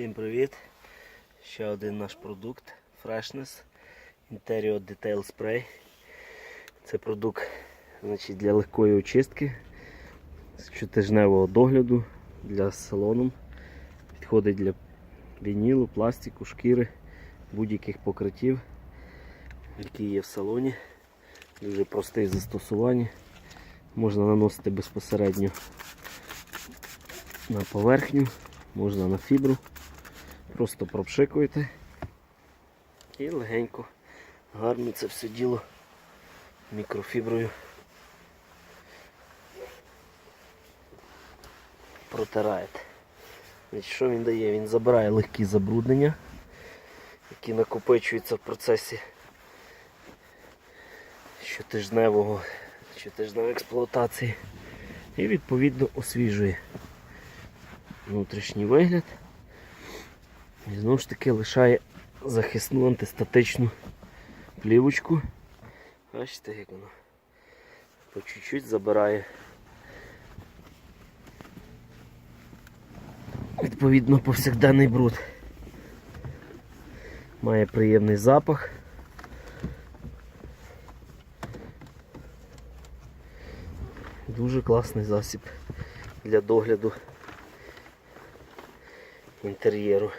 Всім привіт! Ще один наш продукт Freshness Interior Detail Spray. Це продукт значить, для легкої очистки з щотижневого догляду для салону. Підходить для вінілу, пластику, шкіри, будь-яких покриттів, які є в салоні. Дуже простий в застосуванні. Можна наносити безпосередньо на поверхню, можна на фібру. Просто пропшикуєте і легенько, гарно це все діло мікрофіброю протираєте. Значить, Що він дає? Він забирає легкі забруднення, які накопичуються в процесі щотижневого, щотижневої експлуатації і відповідно освіжує внутрішній вигляд. І знову ж таки лишає захисну антистатичну плівочку. Бачите, як воно по чуть-чуть забирає. Відповідно повсякденний бруд. Має приємний запах. Дуже класний засіб для догляду інтер'єру.